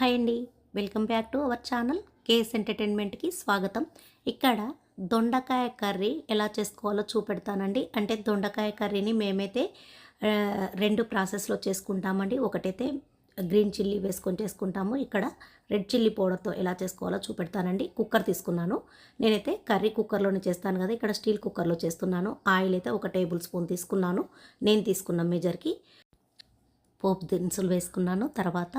Hi అండి. Welcome back to our channel KS ఎంటర్టైన్మెంట్కి స్వాగతం. ఇక్కడ దొండకాయ కర్రీ ఎలా చేసుకోవాలో చూపెడతానండి. అంటే దొండకాయ కర్రీని మేమైతే రెండు ప్రాసెస్లో చేసుకుంటామండి. ఒకటైతే గ్రీన్ చిల్లీ వేసుకొని చేసుకుంటాము. ఇక్కడ రెడ్ చిల్లీ పౌడర్తో ఎలా చేసుకోవాలో చూపెడతానండి. కుక్కర్ తీసుకున్నాను. నేనైతే కర్రీ కుక్కర్లోనే చేస్తాను కదా ఇక్కడ స్టీల్ కుక్కర్లో చేస్తున్నాను. ఆయిల్ అయితే ఒక టేబుల్ స్పూన్ తీసుకున్నాను. నేను తీసుకున్న మెజర్కి పోపు దినుసులు వేసుకున్నాను. తర్వాత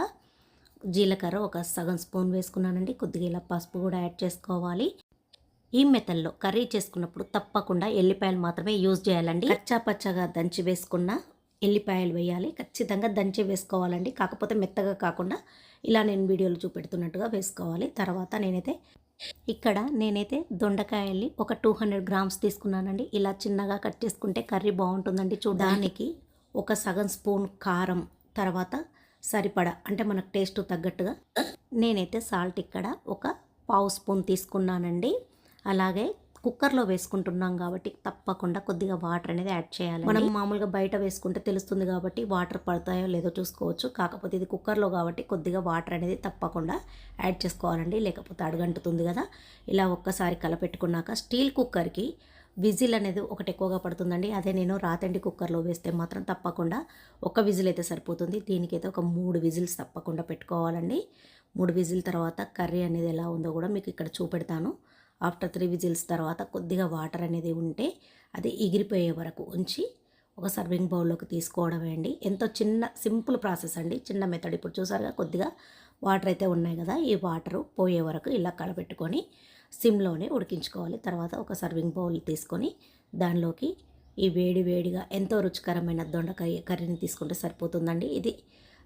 జీలకర్ర ఒక సగం స్పూన్ వేసుకున్నానండి. కొద్దిగా ఇలా పసుపు కూడా యాడ్ చేసుకోవాలి. ఈ మెథడ్లో కర్రీ చేసుకున్నప్పుడు తప్పకుండా ఎల్లిపాయలు మాత్రమే యూజ్ చేయాలండి. కచ్చా పచ్చగా దంచి వేసుకున్న ఎల్లిపాయలు వేయాలి. ఖచ్చితంగా దంచి వేసుకోవాలండి. కాకపోతే మెత్తగా కాకుండా ఇలా నేను వీడియోలు చూపెడుతున్నట్టుగా వేసుకోవాలి. తర్వాత నేనైతే ఇక్కడ నేనైతే దొండకాయల్ని ఒక టూ హండ్రెడ్ గ్రామ్స్ తీసుకున్నానండి. ఇలా చిన్నగా కట్ చేసుకుంటే కర్రీ బాగుంటుందండి చూడడానికి. ఒక సగం స్పూన్ కారం తర్వాత సరిపడా అంటే మనకు టేస్ట్ తగ్గట్టుగా. నేనైతే సాల్ట్ ఇక్కడ ఒక పావు స్పూన్ తీసుకున్నానండి. అలాగే కుక్కర్లో వేసుకుంటున్నాం కాబట్టి తప్పకుండా కొద్దిగా వాటర్ అనేది యాడ్ చేయాలి మనం మామూలుగా బయట వేసుకుంటే తెలుస్తుంది కాబట్టి వాటర్ పడతాయో లేదో చూసుకోవచ్చు. కాకపోతే ఇది కుక్కర్లో కాబట్టి కొద్దిగా వాటర్ అనేది తప్పకుండా యాడ్ చేసుకోవాలండి. లేకపోతే అడుగంటుతుంది కదా. ఇలా ఒక్కసారి కలపెట్టుకున్నాక స్టీల్ కుక్కర్కి విజిల్ అనేది ఒకటి ఎక్కువగా పడుతుందండి. అదే నేను రాతండి కుక్కర్లో వేస్తే మాత్రం తప్పకుండా ఒక విజిల్ అయితే సరిపోతుంది. దీనికైతే ఒక మూడు విజిల్స్ తప్పకుండా పెట్టుకోవాలండి. మూడు విజిల్ తర్వాత కర్రీ అనేది ఎలా ఉందో కూడా మీకు ఇక్కడ చూపెడతాను. ఆఫ్టర్ త్రీ విజిల్స్ తర్వాత కొద్దిగా వాటర్ అనేది ఉంటే అది ఎగిరిపోయే వరకు ఉంచి ఒక సర్వింగ్ బౌల్లోకి తీసుకోవడమే అండి. ఎంతో చిన్న సింపుల్ ప్రాసెస్ అండి. చిన్న మెథడ్. ఇప్పుడు చూసారుగా కొద్దిగా వాటర్ అయితే ఉన్నాయి కదా ఈ వాటర్ పోయే వరకు ఇలా కలపెట్టుకొని సిమ్లోనే ఉడికించుకోవాలి. తర్వాత ఒక సర్వింగ్ బౌల్ తీసుకొని దానిలోకి ఈ వేడి వేడిగా ఎంతో రుచికరమైన దొండకాయ కర్రీని తీసుకుంటే సరిపోతుందండి. ఇది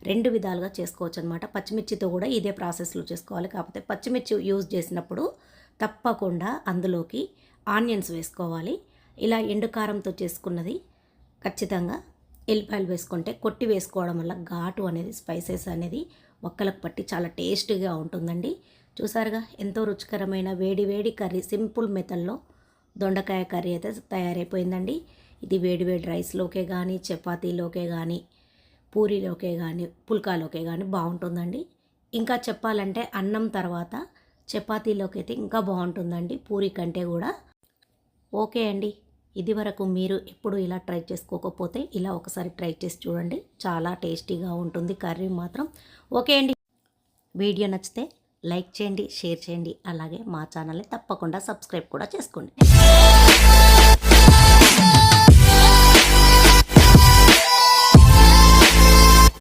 రెండు విధాలుగా చేసుకోవచ్చు అనమాట పచ్చిమిర్చితో కూడా ఇదే ప్రాసెస్లో చేసుకోవాలి. కాకపోతే పచ్చిమిర్చి యూజ్ చేసినప్పుడు తప్పకుండా అందులోకి ఆనియన్స్ వేసుకోవాలి. ఇలా ఎండు కారంతో చేసుకున్నది ఖచ్చితంగా ఎల్లిపాయలు వేసుకుంటే కొట్టి వేసుకోవడం వల్ల ఘాటు అనేది స్పైసెస్ అనేది ఒక్కలకు పట్టి చాలా టేస్టీగా ఉంటుందండి. చూసారుగా ఎంతో రుచికరమైన వేడి వేడి కర్రీ సింపుల్ మెథడ్లో దొండకాయ కర్రీ అయితే తయారైపోయిందండి. ఇది వేడి వేడి రైస్లోకే కానీ చపాతీలోకే కానీ పూరీలోకే కానీ పుల్కాలోకే కానీ బాగుంటుందండి. ఇంకా చెప్పాలంటే అన్నం తర్వాత చపాతీలోకి అయితే ఇంకా బాగుంటుందండి పూరి కంటే కూడా. ఓకే అండి. ఇది వరకు మీరు ఎప్పుడు ఇలా ట్రై చేసుకోకపోతే ఇలా ఒకసారి ట్రై చేసి చూడండి. చాలా టేస్టీగా ఉంటుంది కర్రీ మాత్రం. ఓకే అండి. వీడియో నచ్చితే లైక్ చేయండి షేర్ చేయండి. అలాగే మా ఛానల్ని తప్పకుండా సబ్స్క్రైబ్ కూడా చేసుకోండి.